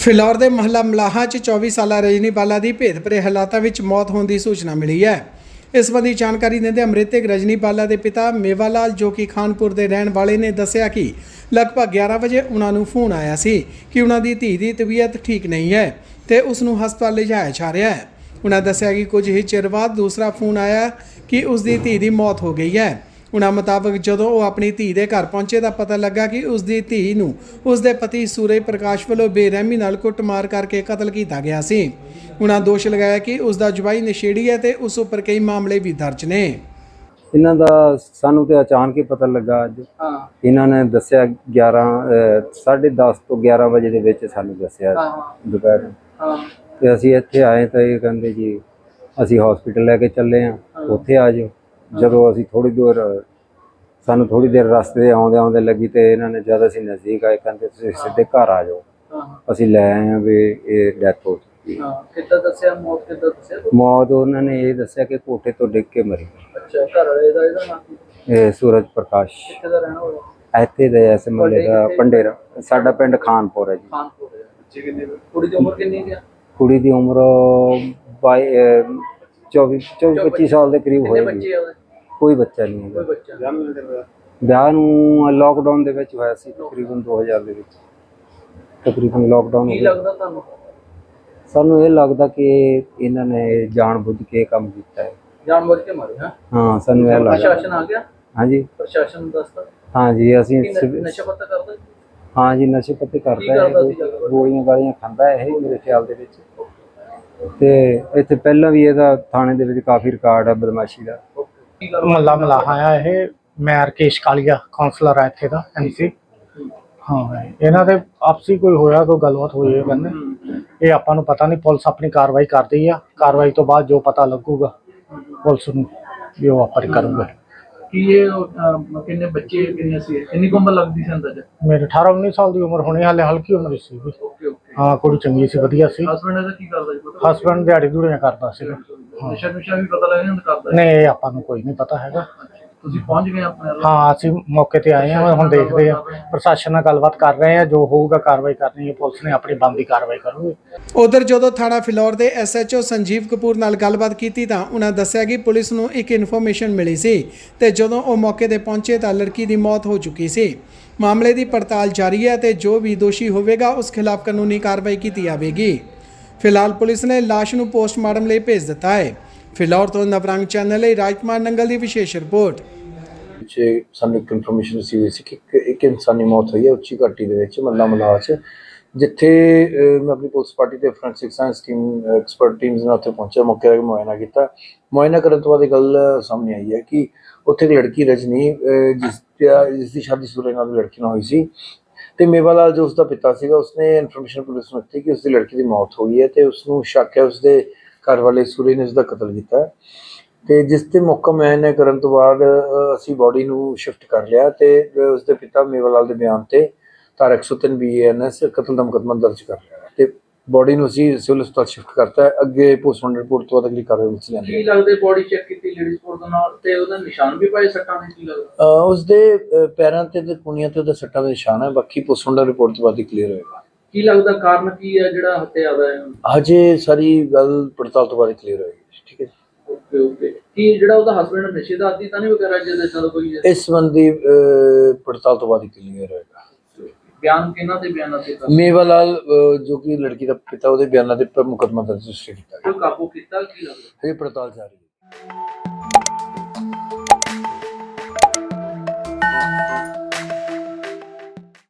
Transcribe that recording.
ਫਿਲੌਰ ਦੇ ਮਹੱਲਾ ਮਲਾਹਾ 'ਚ 24 ਸਾਲਾ ਰਜਨੀ ਬਾਲਾ ਦੀ ਭੇਦਭਰੇ ਹਾਲਾਤਾਂ ਵਿੱਚ ਮੌਤ ਹੋਣ ਦੀ ਸੂਚਨਾ ਮਿਲੀ ਹੈ। ਇਸ ਸੰਬੰਧੀ ਜਾਣਕਾਰੀ ਦਿੰਦੇ ਮ੍ਰਿਤਕ ਰਜਨੀ ਬਾਲਾ ਦੇ ਪਿਤਾ ਮੇਵਾਲਾਲ, ਜੋ ਕਿ ਖਾਨਪੁਰ ਦੇ ਰਹਿਣ ਵਾਲੇ ਨੇ, ਦੱਸਿਆ ਕਿ ਲਗਭਗ 11 ਵਜੇ ਉਹਨਾਂ ਨੂੰ ਫੋਨ ਆਇਆ ਸੀ ਕਿ ਉਹਨਾਂ ਦੀ ਧੀ ਦੀ ਤਬੀਅਤ ਠੀਕ ਨਹੀਂ ਹੈ ਤੇ ਉਸ ਨੂੰ ਹਸਪਤਾਲ ਲਿਜਾਇਆ ਜਾ ਰਿਹਾ ਹੈ। ਉਹਨਾਂ ਦੱਸਿਆ ਕਿ ਕੁਝ ਹੀ ਚਿਰ ਬਾਅਦ ਦੂਸਰਾ ਫੋਨ ਆਇਆ ਕਿ ਉਸ ਦੀ ਧੀ ਦੀ ਮੌਤ ਹੋ ਗਈ ਹੈ। ਉਹਨਾਂ ਮੁਤਾਬਕ ਜਦੋਂ ਉਹ ਆਪਣੀ ਧੀ ਦੇ ਘਰ ਪਹੁੰਚੇ ਤਾਂ ਪਤਾ ਲੱਗਾ ਕਿ ਉਸ ਦੀ ਧੀ ਨੂੰ ਉਸ ਦੇ ਪਤੀ ਸੂਰਜ ਪ੍ਰਕਾਸ਼ ਵੱਲੋਂ ਬੇਰਹਿਮੀ ਨਾਲ ਕੁੱਟਮਾਰ ਕਰਕੇ ਕਤਲ ਕੀਤਾ ਗਿਆ ਸੀ। ਉਹਨਾਂ ਦੋਸ਼ ਲਗਾਇਆ ਕਿ ਉਸ ਦਾ ਜਵਾਈ ਨਸ਼ੇੜੀ ਹੈ ਤੇ ਉਸ ਉੱਪਰ ਕਈ ਮਾਮਲੇ ਵੀ ਦਰਜ ਨੇ। ਇਹਨਾਂ ਦਾ ਸਾਨੂੰ ਤੇ ਅਚਾਨਕ ਹੀ ਪਤਾ ਲੱਗਾ ਅੱਜ। ਹਾਂ। ਇਹਨਾਂ ਨੇ ਦੱਸਿਆ 11 10:30 ਤੋਂ 11 ਵਜੇ ਦੇ ਵਿੱਚ ਸਾਨੂੰ ਦੱਸਿਆ ਦੁਪਹਿਰ। ਹਾਂ। ਤੇ ਅਸੀਂ ਇੱਥੇ ਆਏ ਤਾਂ ਇਹ ਕਹਿੰਦੇ ਜੀ ਅਸੀਂ ਹਸਪੀਟਲ ਲੈ ਕੇ ਚੱਲੇ ਆ ਉੱਥੇ ਆ ਜਾਓ। ਜਦੋਂ ਅਸੀਂ ਥੋੜੀ ਦੂਰ ਸਾਨੂੰ ਥੋੜੀ ਦੇਰ ਰਸਤੇ ਦੇ ਆਉਂਦੇ ਆਉਂਦੇ ਲੱਗੀ ਤੇ ਇਹਨਾਂ ਨੇ ਜਦ ਅਸੀਂ ਨਜ਼ਦੀਕ ਆਏ ਕਹਿੰਦੇ ਤੁਸੀਂ ਸਿੱਧੇ ਘਰ ਆ ਜਾਓ। ਹਾਂ। ਅਸੀਂ ਲੈ ਆਏ ਆ ਵੀ ਇਹ ਡੈਥ ਹੋ ਚੁੱਕੀ ਹੈ। ਹਾਂ ਕਿੱਦਾਂ ਦੱਸਿਆ? ਮੌਤ ਕਿੱਦਾਂ ਦੱਸਿਆ? ਮੌਤ ਉਹਨਾਂ ਨੇ ਇਹ ਦੱਸਿਆ ਕਿ ਕੋਠੇ ਤੋਂ ਡਿੱਗ ਕੇ ਮਰੀ। ਅੱਛਾ ਘਰ ਵਾਲੇ ਦਾ ਇਹਦਾ ਨਾਮ ਕੀ? ਇਹ ਸੂਰਜ ਪ੍ਰਕਾਸ਼। ਕਿੱਥੇ ਦਾ ਰਹਿਣਾ ਹੋਇਆ ਇੱਥੇ ਦੇ ਐਸ ਦਾ ਪੰਡੇਰਾ। ਸਾਡਾ ਪਿੰਡ ਖਾਨਪੁਰ ਹੈ ਜੀ। ਖਾਨਪੁਰ ਦੇ ਬੱਚੇ ਕਿੰਨੇ ਕੁੜੀ ਦੀ ਉਮਰ ਕਿੰਨੀ ਹੈ ਕੁੜੀ ਦੀ ਉਮਰ 22 24 24 25 ਸਾਲ ਦੇ ਕਰੀਬ ਹੋਏਗੀ। ਕੋਈ ਬੱਚਾ ਨਹੀਂ ਕੋਈ ਹੈਗਾ ਬੱਚਾ ਵਿਆਹ ਨੂੰ ਲੋਕਡਾਊਨ ਦੇ ਵਿੱਚ ਹੋਇਆ ਸੀ ਤਕਰੀਬਨ 2000 ਦੇ ਵਿੱਚ। ਤਕਰੀਬਨ ਲੋਕਡਾਊਨ ਹੋ ਕੀ ਗਿਆ। ਲੱਗਦਾ ਤੁਹਾਨੂੰ? ਸਾਨੂੰ ਇਹ ਲੱਗਦਾ ਕਿ ਇਹਨਾਂ ਨੇ ਜਾਣ ਬੁੱਝ ਕੇ ਇਹ ਕੰਮ ਕੀਤਾ ਹੈ। ਜਾਣ ਬੁੱਝ ਕੇ ਮਾਰੇ ਹਾਂ? ਹਾਂ ਸਾਨੂੰ ਇਹ ਲੱਗਦਾ। ਪ੍ਰਸ਼ਾਸਨ ਆ ਗਿਆ? ਹਾਂਜੀ। ਪ੍ਰਸ਼ਾਸਨ ਨੂੰ ਦੱਸਦਾ ਹਾਂਜੀ ਅਸੀਂ ਕਿ ਨ- ਨਸ਼ਾ ਪੱਤਾ ਕਰਦਾ ਹਾਂਜੀ ਨਸ਼ੇ ਪੱਤੇ ਕਰਦਾ ਕਰਦਾ ਹੈ। ਜਦੋਂ? ਗੋਲੀਆਂ ਗਾਲੀਆਂ ਖਾਂਦਾ ਹੈ ਇਹ ਮੇਰੇ ਖਿਆਲ ਦੇ ਵਿੱਚ। ਤੇ ਇੱਥੇ ਪਹਿਲਾਂ ਵੀ ਇਹਦਾ ਥਾਣੇ ਦੇ ਵਿੱਚ ਕਾਫੀ ਰਿਕਾਰਡ ਹੈ ਬਦਮਾਸ਼ੀ ਦਾ। ਮੱਲਾ ਮਲਾਹਾ ਆ ਇਹ ਮੈਂ ਰਕੇਸ਼ ਕਾਲੀਆ ਕਾਉਂਸਲਰ ਆ ਇੱਥੇ ਦਾ ਐਮਸੀ ਹਾਂ ਇਹਨਾਂ ਦੇ ਆਪਸੀ ਕੋਈ ਹੋਇਆ ਕੋਈ ਗੱਲਬਾਤ ਹੋਈ ਹੈ ਕਹਿੰਦੇ ਇਹ ਆਪਾਂ ਨੂੰ ਪਤਾ ਨਹੀਂ ਪੁਲਿਸ ਆਪਣੀ ਕਾਰਵਾਈ ਕਰਦੀ ਆ। ਕਾਰਵਾਈ ਤੋਂ ਬਾਅਦ ਜੋ ਪਤਾ ਲੱਗੂਗਾ ਪੁਲਿਸ ਨੂੰ ਵੀ ਉਹ ਆਪਰ ਕਰੂਗਾ। ਕੀ ਇਹ ਅਹ, ਕਿੰਨੇ ਬੱਚੇ ਕਿੰਨੇ ਸੀ? ਕਿੰਨੀ ਕੁ ਉਮਰ ਲੱਗਦੀ ਸੀ ਅੰਦਾਜ਼ਾ ਮੇਰੇ 18 19 ਸਾਲ ਦੀ ਉਮਰ ਹੋਣੀ ਹਾਲੇ ਹਲਕੀ ਉਮਰ ਸੀ। ਵੀ ਓਕੇ ਓਕੇ। ਹਾਂ ਕੁੜੀ ਚੰਗੀ ਸੀ ਵਧੀਆ ਸੀ। ਹਸਬੰਡ ਇਹਦਾ ਕੀ ਕਰਦਾ ਜੀ ਪਤਾ ਹਸਬੰਡ ਦਿਹਾੜੀ ਦੂੜੀਆਂ ਕਰਦਾ ਸੀ ਨਸ਼ਾ ਨੁਸ਼ਾ ਵੀ ਪਤਾ ਲੱਗ ਜਾਂਦਾ ਕਰਦਾ ਨਹੀਂ ਇਹ ਆਪਾਂ ਨੂੰ ਕੋਈ ਨਹੀਂ ਪਤਾ ਹੈਗਾ। ਤੁਸੀਂ ਪਹੁੰਚ ਗਏ ਆਪਣੇ ਵੱਲ? ਹਾਂ ਅਸੀਂ ਮੌਕੇ ਤੇ ਆਏ ਹਾਂ ਹੁਣ ਦੇਖਦੇ ਹਾਂ। ਪ੍ਰਸ਼ਾਸਨ ਨਾਲ ਗੱਲਬਾਤ ਕਰ ਰਹੇ ਹਾਂ ਜੋ ਹੋਊਗਾ ਕਾਰਵਾਈ ਕਰਨੀ ਹੈ ਪੁਲਿਸ ਨੇ ਆਪਣੀ ਬੰਦੀ ਕਾਰਵਾਈ ਕਰੂਗੀ। ਉਧਰ ਜਦੋਂ ਥਾਣਾ ਫਿਲੌਰ ਦੇ ਐਸਐਚਓ ਸੰਜੀਵ ਕਪੂਰ ਨਾਲ ਗੱਲਬਾਤ ਕੀਤੀ ਤਾਂ ਉਹਨਾਂ ਦੱਸਿਆ ਕਿ ਪੁਲਿਸ ਨੂੰ ਇੱਕ ਇਨਫੋਰਮੇਸ਼ਨ ਮਿਲੀ ਸੀ ਤੇ ਜਦੋਂ ਉਹ ਮੌਕੇ ਤੇ ਪਹੁੰਚੇ ਤਾਂ ਲੜਕੀ ਦੀ ਮੌਤ ਹੋ ਚੁੱਕੀ ਸੀ। ਮਾਮਲੇ ਦੀ ਪੜਤਾਲ ਜਾਰੀ ਹੈ ਤੇ ਜੋ ਵੀ ਦੋਸ਼ੀ ਹੋਵੇਗਾ ਉਸ ਖਿਲਾਫ ਕਾਨੂੰਨੀ ਕਾਰਵਾਈ ਕੀਤੀ ਜਾਵੇਗੀ। ਫਿਲਹਾਲ ਪੁਲਿਸ ਨੇ ਲਾਸ਼ ਨੂੰ ਪੋਸਟਮਾਰਟਮ ਲਈ ਭੇਜ ਦਿੱਤਾ ਹੈ। ਫਿਲੌਰ ਤੋਂ ਨਵਰੰਗ ਚੈਨਲ ਲਈ ਰਾਜਕੁਮਾਰ ਨੰਗਲ ਦੀ ਵਿਸ਼ੇਸ਼ ਰਿਪੋਰਟ। ਵਿੱਚ ਸਾਨੂੰ ਇੱਕ ਇਨਫੋਰਮੇਸ਼ਨ ਰਿਸੀਵ ਹੋਈ ਸੀ ਕਿ ਇੱਕ- ਇੱਕ ਇਨਸਾਨੀ ਮੌਤ ਹੋਈ ਹੈ ਉੱਚੀ ਘਾਟੀ ਦੇ ਵਿੱਚ ਮੱਲਾ ਮਲਾਹ 'ਚ ਜਿੱਥੇ ਅਹ, ਮੈਂ ਆਪਣੀ ਪੁਲਿਸ ਪਾਰਟੀ ਤੇ forensic science team expert teams ਨਾਲ ਉੱਥੇ ਪਹੁੰਚਿਆ ਮੌਕੇ ਦਾ ਮੁਆਇਨਾ ਕੀਤਾ। ਮੁਆਇਨਾ ਕਰਨ ਤੋਂ ਬਾਅਦ ਇਹ ਗੱਲ ਸਾਹਮਣੇ ਆਈ ਹੈ ਕਿ ਉੱਥੇ ਇੱਕ ਲੜਕੀ ਰਜਨੀ ਅਹ, ਜਿਸ ਦਾ- ਜਿਸ ਦੀ ਸ਼ਾਦੀ ਸੂਰਜ ਨਾਲ ਲੜਕੀ ਨਾਲ ਹੋਈ ਸੀ। ਤੇ ਮੇਵਾਲਾਲ ਜੋ ਉਸਦਾ ਪਿਤਾ ਸੀਗਾ, ਉਸਨੇ ਇਨਫੋਰਮੇਸ਼ਨ ਪੁਲਿਸ ਨੂੰ ਦਿੱਤੀ ਕਿ ਉਸਦੀ ਲੜਕੀ ਦੀ ਮੌਤ ਹੋ ਗਈ ਹੈ ਤੇ ਉਸ ਨੂੰ ਸ਼ੱਕ ਹੈ ਉਸਦੇ ਘਰ ਵਾਲੇ ਸੂਰਜ ਨੇ ਉਸਦਾ ਕਤਲ ਕੀਤਾ ਹੈ। ਤੇ ਜਿਸ ਤੇ ਮੌਕਾ ਮੁਆਇਨਾ ਕਰਨ ਤੋਂ ਬਾਅਦ ਅਸੀਂ ਬਾਡੀ ਨੂੰ ਸ਼ਿਫਟ ਕਰ ਲਿਆ ਤੇ ਉਸਦੇ ਪਿਤਾ ਮੇਵਾਲਾਲ ਦੇ ਬਿਆਨ ਤੇ ਧਾਰਾ 103 ਬੀਐਨਐਸ ਕਤਲ ਦਾ ਮੁਕੱਦਮਾ ਦਰਜ ਕਰ ਲਿਆ। ਤੇ ਬਾਡੀ ਨੂੰ ਅਸੀਂ ਸਿਵਲ ਹਸਪਤਾਲ ਸ਼ਿਫਟ ਕਰਤਾ ਹੈ। ਅੱਗੇ ਪੋਸਟਮਾਰਟਮ ਰਿਪੋਰਟ ਤੋਂ ਬਾਅਦ ਅਗਲੀ ਕਾਰਵਾਈ ਵਿੱਚ ਲੈਂਦੇ ਕੀ ਲੱਗਦੇ ਬੋਡੀ ਚੈੱਕ ਕੀਤੀ ਲੇਡੀਜ਼ ਕੋਲ ਦੇ ਨਾਲ? ਤੇ ਉਹਦੇ ਨਿਸ਼ਾਨ ਵੀ ਪਾਏ ਸੱਟਾਂ ਦੇ ਕੀ ਲੱਗਦਾ? ਅ, ਉਸਦੇ ਅ, ਪੈਰਾਂ ਤੇ ਤੇ ਕੁਣੀਆਂ ਤੇ ਉਹਦੇ ਸੱਟਾਂ ਦੇ ਨਿਸ਼ਾਨ ਹੈ। ਬਾਕੀ ਪੋਸਟਮਾਰਟਮ ਰਿਪੋਰਟ ਤੋਂ ਬਾਅਦ ਹੀ ਕਲੀਅਰ ਹੋਏਗਾ। ਕੀ ਲੱਗਦਾ ਕਾਰਨ ਕੀ ਹੈ ਜਿਹੜਾ ਹੱਤਿਆ ਦਾ ਹੈ? ਹਜੇ ਸਾਰੀ ਗੱਲ ਪੜਤਾਲ ਤੋਂ ਬਾਅਦ ਕਲੀਅਰ ਹੋਏਗੀ ਠੀਕ ਹੈ ਓਕੇ ਓਕੇ। ਕੀ ਜਿਹੜਾ ਉਹਦਾ ਹਸਬੰਡ ਨਸ਼ੇ ਦਾ ਆਦੀ ਤਾਂ ਨਹੀਂ ਵਗੈਰਾ ਜਿਹਦੇ ਨਾਲ ਕੋਈ ਹੈ? ਇਸ ਸੰਬੰਧੀ ਅ, ਪੜਤਾਲ ਤੋਂ ਬਾਅਦ ਹੀ ਕਲੀਅਰ ਹੋਏਗਾ। ਬਿਆਨ ਕਿਹਨਾਂ ਦੇ ਬਿਆਨਾਂ ਤੇ ਕਰ ਮੇਵਾਲਾਲ ਅ, ਜੋ ਕਿ ਲੜਕੀ ਦਾ ਪਿਤਾ ਉਹਦੇ ਬਿਆਨਾਂ ਦੇ ਉੱਪਰ ਮੁਕੱਦਮਾ ਦਰਜ ਰਜਿਸਟਰ ਕੀਤਾ ਗਿਆ। ਕੋਈ ਕਾਬੂ ਕੀਤਾ ਕੀ ਲੱਗਦਾ? ਹਜੇ ਪੜਤਾਲ ਜਾਰੀ ਹੈ